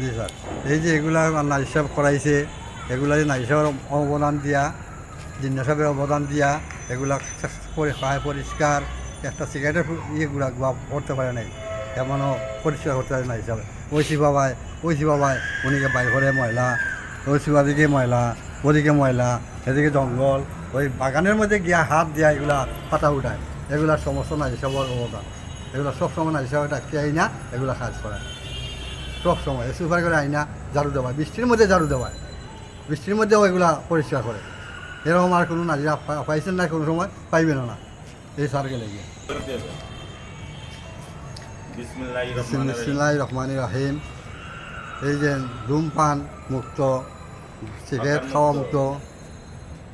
জি sir. এই যে এগুলা নারী সাহেব করাইছে এগুলা যে নারী সাহেবের অবদান দিয়া, জিন্না অবদান দিয়া এগুলা খায় পরিষ্কার একটা সিগারেটের ইয়েগুলা করতে পারে নাই। এমনও পরিষ্কার করতে পারে নাই হিসাবে ঐশী বাবায় ঐশী বাবায় উনিকে বাইর ময়লা ঐশী বাদিকে ময়লা ওদিকে ময়লা এদিকে জঙ্গল ওই বাগানের মধ্যে গিয়া হাত দিয়া এগুলা পাতা উঠায়। এগুলা সমস্ত নারী সাহেবের অবদান এগুলা সবসময় নারী সাহেব ডাকি আইনা এগুলা কাজ করে সব সময় সুপার করে আইনা ঝাড়ু দেওয়া বৃষ্টির মধ্যে ঝাড়ু দেওয়া বৃষ্টির মধ্যেও এগুলা পরিষ্কার করে। এরকম আর কোনো নারীরা পাইছেন না কোনো সময় পাইবেন না। এই সার গেলে গিয়ে বিসমিল্লাহির রহমানির রহিম। বিসমিল্লাহ রহমান রাহিম। এই যে ধূমপান মুক্ত সিগারেট খাওয়া মুক্ত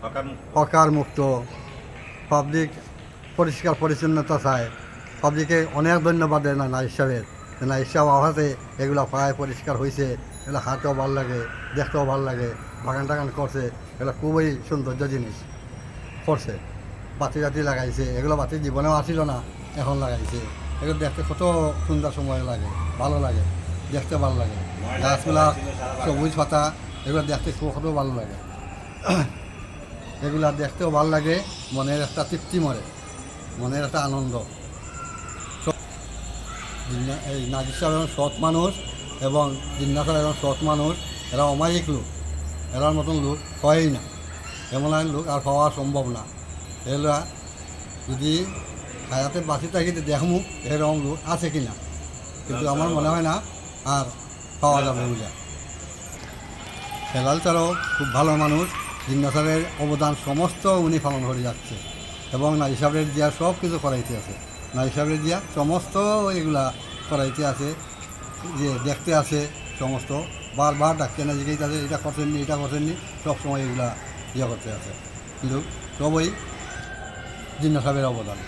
হকার হকার মুক্ত। পাবলিক পরিষ্কার পরিচ্ছন্নতা চায়। পাবলিকে অনেক ধন্যবাদ দেয় না নাইট নাইট সাহেব আওয়াজে এগুলো পায় পরিষ্কার হয়েছে এগুলো হাতেও ভালো লাগে, দেখতেও ভালো লাগে, বাগান টাগান করছে এগুলো খুবই সৌন্দর্য জিনিস করছে বাতি টাতি লাগাইছে এগুলো বাতি জীবনেও আসিল না, এখন লাগাইছে। এগুলো দেখতে কত সুন্দর সময় লাগে, ভালো লাগে, দেখতে ভালো লাগে। গাছগুলা সবুজ পাতা এগুলো দেখতে কত ভালো লাগে। এগুলা দেখতেও ভালো লাগে, মনের একটা তৃপ্তি মরে মনের একটা আনন্দ। নাজির সাহেব এবং সৎ মানুষ এবং জিন্না সাহেব এবং সৎ মানুষ। এরা অমায়িক লোক। এরার মতন লোক হয়ই না। এমন এক লোক আর হওয়া সম্ভব না। এরা যদি হায়াতে বাঁচি থাকিতে দেখমু এরকম লোক আছে কি না। কিন্তু আমার মনে হয় না আর পাওয়া যাবে বুঝা হেলাল ছাড়াও খুব ভালো মানুষ। জিন্না অবদান সমস্ত উনি পালন করে যাচ্ছে। এবং নারী সাহেবের দিয়া সব কিছু করাইতে আছে। সাহেবের দিয়া সমস্ত এগুলা করাইতে আছে, যে দেখতে আছে সমস্ত। বারবার ডাকতে না জিজ্ঞেস আছে এটা করছেননি এটা করছেননি সবসময় এগুলা ইয়ে করতে আছে। কিন্তু সবই জিন্না সাহেবের অবদান।